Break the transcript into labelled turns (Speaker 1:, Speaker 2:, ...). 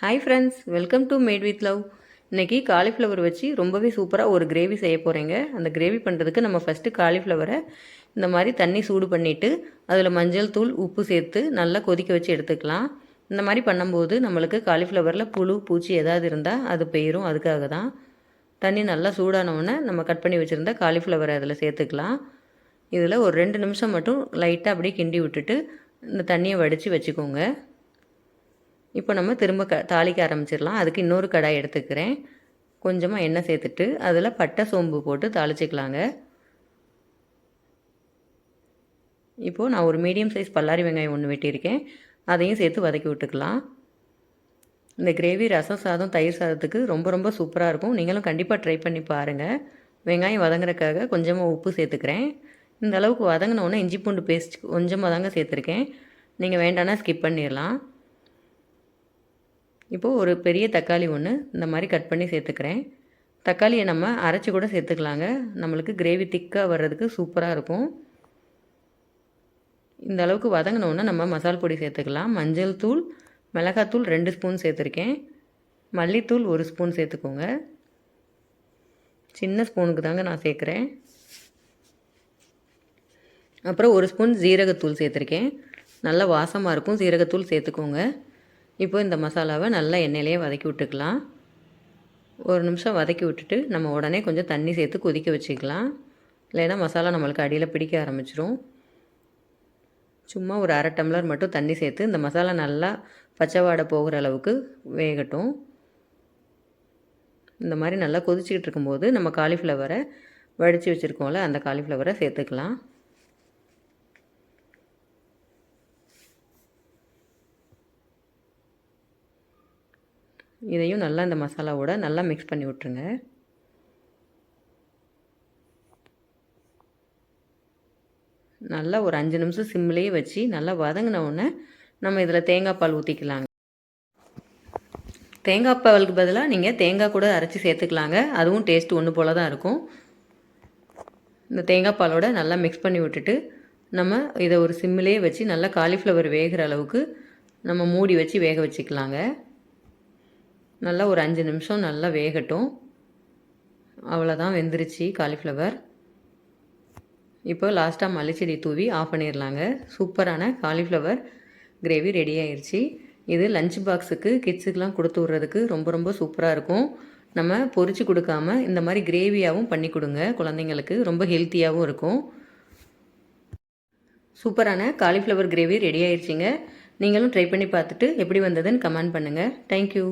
Speaker 1: Hi friends welcome to made with love இன்றைக்கி cauliflower வச்சு ரொம்பவே சூப்பராக ஒரு கிரேவி செய்ய போகிறேங்க அந்த கிரேவி பண்ணுறதுக்கு நம்ம ஃபஸ்ட்டு காலிஃப்ளவரை இந்த மாதிரி தண்ணி சூடு பண்ணிவிட்டு அதில் மஞ்சள் தூள் உப்பு சேர்த்து நல்லா கொதிக்க வச்சு எடுத்துக்கலாம். இந்த மாதிரி பண்ணும்போது நம்மளுக்கு காலிஃப்ளவரில் புழு பூச்சி ஏதாவது இருந்தால் அது பெயரும் அதுக்காக தான் தண்ணி நல்லா சூடானவுடனே நம்ம கட் பண்ணி வச்சுருந்தா காலிஃப்ளவரை அதில் சேர்த்துக்கலாம். இதில் ஒரு ரெண்டு நிமிஷம் மட்டும் லைட்டாக அப்படியே கிண்டி விட்டுட்டு இந்த தண்ணியை வடித்து வச்சுக்கோங்க. இப்போ நம்ம திரும்ப க தாளிக்க ஆரம்பிச்சிடலாம். அதுக்கு இன்னொரு கடாய் எடுத்துக்கிறேன். கொஞ்சமாக எண்ணெய் சேர்த்துட்டு அதில் பட்டை சோம்பு போட்டு தாளிச்சிக்கலாங்க. இப்போது நான் ஒரு மீடியம் சைஸ் பல்லாரி வெங்காயம் ஒன்று வெட்டியிருக்கேன். அதையும் சேர்த்து வதக்கி விட்டுக்கலாம். இந்த கிரேவி ரசம் சாதம் தயிர் சாதத்துக்கு ரொம்ப ரொம்ப சூப்பராக இருக்கும். நீங்களும் கண்டிப்பாக ட்ரை பண்ணி பாருங்கள் வெங்காயம் வதங்குறதுக்காக கொஞ்சமாக உப்பு சேர்த்துக்கிறேன். இந்த அளவுக்கு வதங்கினோன்னே இஞ்சி பூண்டு பேஸ்ட் கொஞ்சமாக தாங்க சேர்த்துருக்கேன். நீங்கள் வேண்டானா ஸ்கிப் பண்ணிடலாம். இப்போது ஒரு பெரிய தக்காளி ஒன்று இந்த மாதிரி கட் பண்ணி சேர்த்துக்கிறேன். தக்காளியை நம்ம அரைச்சி கூட சேர்த்துக்கலாங்க. நம்மளுக்கு கிரேவி திக்காக வர்றதுக்கு சூப்பராக இருக்கும். இந்த அளவுக்கு வதங்கினோன்னா நம்ம மசால் பொடி சேர்த்துக்கலாம். மஞ்சள் தூள் மிளகாத்தூள் ரெண்டு ஸ்பூன் சேர்த்துருக்கேன். மல்லித்தூள் ஒரு ஸ்பூன் சேர்த்துக்கோங்க. சின்ன ஸ்பூனுக்கு தாங்க நான் சேர்க்குறேன். அப்புறம் ஒரு ஸ்பூன் ஜீரகத்தூள் சேர்த்துருக்கேன். நல்லா வாசமாக இருக்கும். ஜீரகத்தூள் சேர்த்துக்கோங்க. இப்போ இந்த மசாலாவை நல்லா எண்ணெயிலேயே வதக்கி விட்டுக்கலாம். ஒரு நிமிஷம் வதக்கி விட்டுட்டு நம்ம உடனே கொஞ்சம் தண்ணி சேர்த்து கொதிக்க வச்சுக்கலாம். இல்லைன்னா மசாலா நம்மளுக்கு அடியில் பிடிக்க ஆரம்பிச்சிரும். சும்மா ஒரு அரை டம்ளர் மட்டும் தண்ணி சேர்த்து இந்த மசாலா நல்லா பச்சை வாடை போகிற அளவுக்கு வேகட்டும். இந்த மாதிரி நல்லா கொதிச்சிக்கிட்டு இருக்கும்போது நம்ம காலிஃப்ளவரை வடித்து வச்சுருக்கோம்ல அந்த காலிஃப்ளவரை சேர்த்துக்கலாம். இதையும் நல்லா இந்த மசாலாவோட நல்லா மிக்ஸ் பண்ணி விட்ருங்க நல்லா ஒரு அஞ்சு நிமிஷம் சிம்லேயே வச்சு நல்லா வதங்கினவுடனே நம்ம இதில் தேங்காய் பால் ஊற்றிக்கலாங்க தேங்காய் பாலுக்கு பதிலாக நீங்கள் தேங்காய் கூட அரைச்சி சேர்த்துக்கலாங்க. அதுவும் டேஸ்ட் ஒன்று போல் தான் இருக்கும். இந்த தேங்காய் பாலோட நல்லா மிக்ஸ் பண்ணி விட்டுட்டு நம்ம இதை ஒரு சிம்மிலேயே வச்சு நல்லா காலிஃப்ளவர் வேகிற அளவுக்கு நம்ம மூடி வச்சு வேக வச்சுக்கலாங்க. நல்லா ஒரு அஞ்சு நிமிஷம் நல்லா வேகட்டும். அவ்வளோதான் வெந்துருச்சு காலிஃப்ளவர் இப்போ லாஸ்ட்டாக மல்லிச்செடி தூவி ஆஃப் பண்ணிடலாங்க சூப்பரான காலிஃப்ளவர் கிரேவி ரெடி ஆயிடுச்சு இது லஞ்ச் பாக்ஸுக்கு கிட்ஸுக்கெலாம் கொடுத்து விட்றதுக்கு ரொம்ப ரொம்ப சூப்பராக இருக்கும். நம்ம பொறிச்சு கொடுக்காம இந்த மாதிரி கிரேவியாகவும் பண்ணி கொடுங்க. குழந்தைங்களுக்கு ரொம்ப ஹெல்த்தியாகவும் இருக்கும். சூப்பரான காலிஃப்ளவர் கிரேவி ரெடி ஆயிடுச்சிங்க நீங்களும் ட்ரை பண்ணி பார்த்துட்டு எப்படி வந்ததுன்னு கமெண்ட் பண்ணுங்கள் தேங்க்யூ